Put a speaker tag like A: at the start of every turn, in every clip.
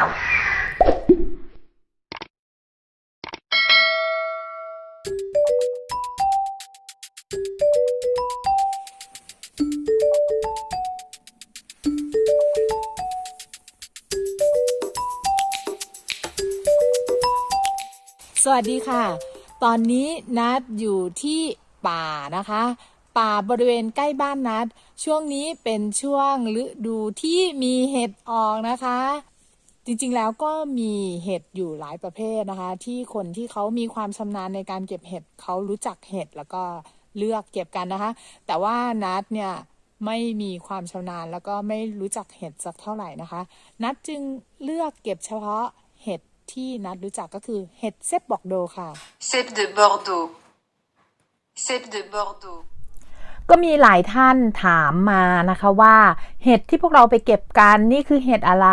A: สวัสดีค่ะ ตอนนี้นัดอยู่ที่ป่านะคะ ป่าบริเวณใกล้บ้านนัด ช่วงนี้เป็นช่วงฤดูที่มีเห็ดออกนะคะ จริงๆแล้วก็มีเห็ดอยู่หลายประเภทนะคะ ที่คนที่เขามีความชำนาญในการเก็บเห็ดเขารู้จักเห็ดแล้วก็เลือกเก็บกันนะคะ แต่ว่านัดเนี่ยไม่มีความชำนาญแล้วก็ไม่รู้จักเห็ดสักเท่าไหร่นะคะ นัดจึงเลือกเก็บเฉพาะเห็ดที่นัดรู้จักก็คือเห็ดเซฟบอกโดค่ะ
B: Cèpe de Bordeaux. Cèpe de Bordeaux.
C: ก็มีหลายท่านถามมานะคะว่า เห็ดที่พวกเราไปเก็บกันนี่คือเห็ดอะไร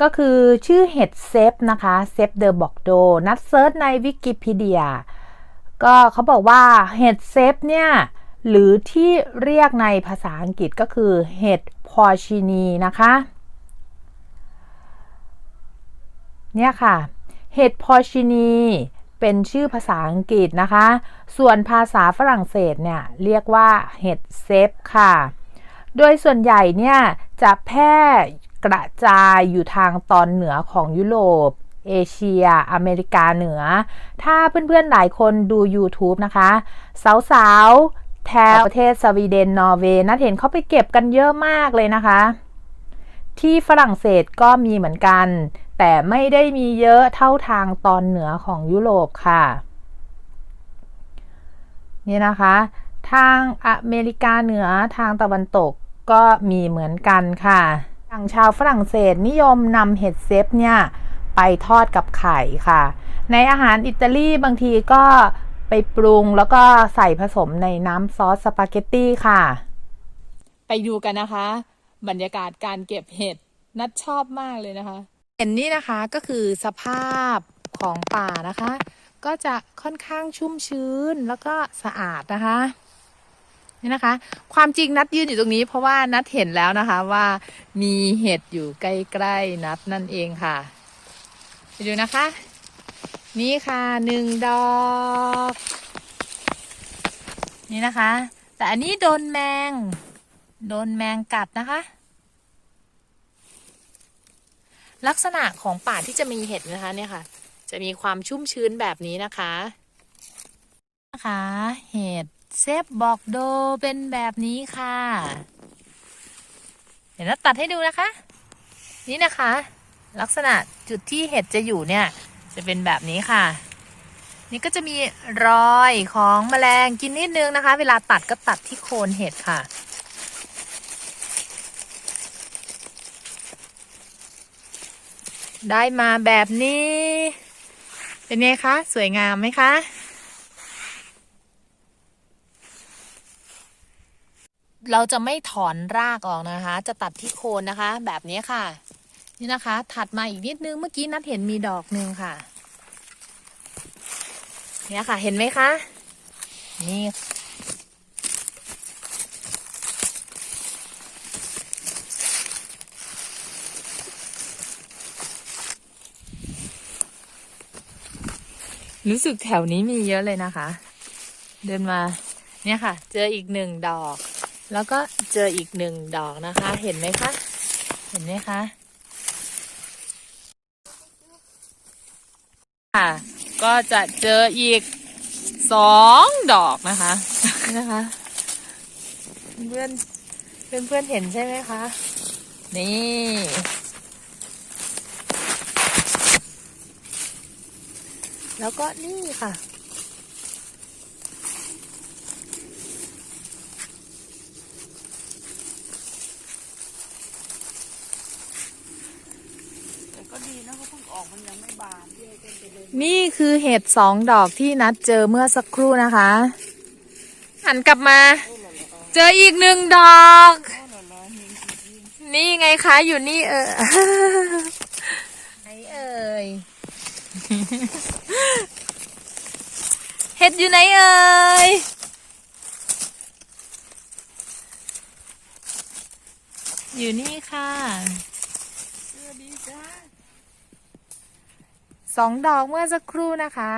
C: ก็คือชื่อเห็ดเซฟนะคะเซฟเดอบอกโดนัดเซิร์ชในวิกิพีเดียก็เขาบอกว่าเห็ดเซฟเนี่ย หรือที่เรียกในภาษาอังกฤษก็คือเห็ดพอชินีนะคะ เนี่ยค่ะเห็ดพอชินีเป็นชื่อภาษาอังกฤษนะคะ ส่วนภาษาฝรั่งเศสเนี่ย เรียกว่าเห็ดเซฟค่ะ โดยส่วนใหญ่เนี่ย จะแพร่ กระจายอยู่ทางตอนเหนือของยุโรป เอเชีย อเมริกาเหนือ ถ้าเพื่อนๆหลายคนดู YouTube นะคะ สาวๆ แถวประเทศสวีเดน นอร์เวย์นัดเห็นเขาไปเก็บกันเยอะมากเลยนะคะ ที่ฝรั่งเศสก็มีเหมือนกัน แต่ไม่ได้มีเยอะเท่าทางตอนเหนือของยุโรปค่ะ นี่นะคะ ทางอเมริกาเหนือทางตะวันตกก็มีเหมือนกันค่ะางชาวฝรั่งเศสนิยมนำเห็ดเซฟเนี่ยไปทอดกับไข่ค่ะ ในอาหารอิตาลีบางทีก็ไปปรุงแล้วก็ใส่ผสมในน้ำซอสสปาเกตตี้ค่ะ
A: ไปดูกันนะคะ บรรยากาศการเก็บเห็ดนัดชอบมากเลยนะคะเห็นนี่นะคะก็คือสภาพของป่านะคะ ก็จะค่อนข้างชุ่มชื้นแล้วก็สะอาดนะคะ นี่นะคะ ความจริงนัดยืนอยู่ตรงนี้ เพราะว่านัดเห็นแล้วนะคะว่ามีเห็ดอยู่ใกล้ๆนัดนั่นเองค่ะไปดูนะคะ นี่ค่ะหนึ่งดอก นี่นะคะ แต่อันนี้โดนแมง โดนแมงกัดนะคะ ลักษณะของป่าที่จะมีเห็ดนะคะเนี่ยค่ะ จะมีความชุ่มชื้นแบบนี้นะคะ นะคะ เห็ด เซฟบอกโดเป็นแบบนี้ค่ะ เดี๋ยวเราตัดให้ดูนะคะ นี่นะคะ ลักษณะจุดที่เห็ดจะอยู่เนี่ย จะเป็นแบบนี้ค่ะ นี่ก็จะมีรอยของแมลงกินนิดนึงนะคะ เวลาตัดก็ตัดที่โคนเห็ดค่ะได้มาแบบนี้ เป็นไงคะ สวยงามไหมคะ เราจะไม่ถอนรากออกนะคะ จะตัดที่โคนนะคะ แบบนี้ค่ะ นี่นะคะ ถัดมาอีกนิดนึงเมื่อกี้นัดเห็นมีดอกหนึ่งค่ะ เนี่ยค่ะ เห็นไหมคะ นี่ รู้สึกแถวนี้มีเยอะเลยนะคะ เดินมา เนี่ยค่ะ เจออีกหนึ่งดอก แล้วก็เจออีกหนึ่งดอกนะคะ เห็นไหมคะ เห็นไหมคะ ค่ะ ก็จะเจออีกสองดอกนะคะนี่นะคะ เพื่อนเพื่อนเพื่อนเห็นใช่ไหมคะ นี่ แล้วก็นี่ค่ะ นี่คือเห็ดสองดอกที่นัดเจอเมื่อสักครู่นะคะ หันกลับมา เจออีกหนึ่งดอก นี่ไงคะอยู่นี่เออไหนเอ่ยเห็ดอยู่ไหนเอ่ยอยู่นี่ค่ะสวัสดีจ้า สองดอกเมื่อสักครู่นะคะ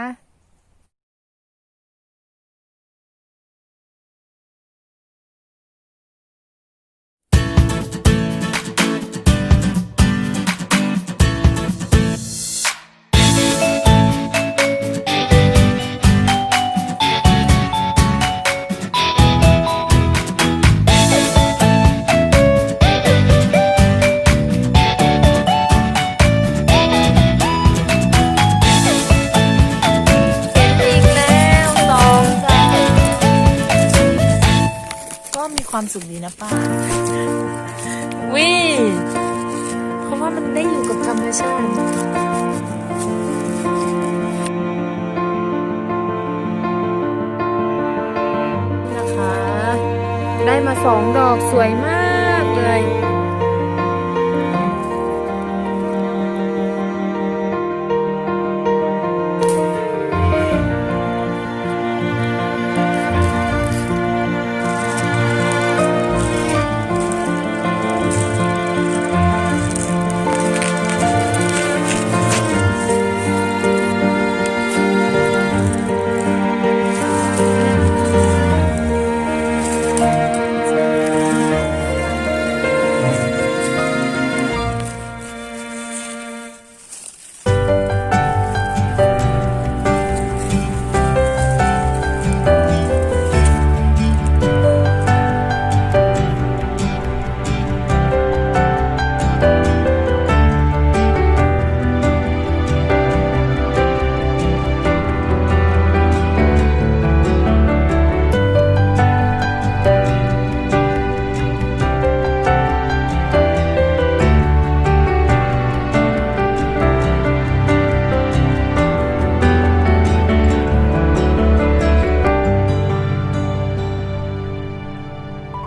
A: ความสุขดีนะป้าวิเพราะว่ามันได้อยู่กับธรรมชาตินะคะ ได้มาสองดอกสวยมากเลย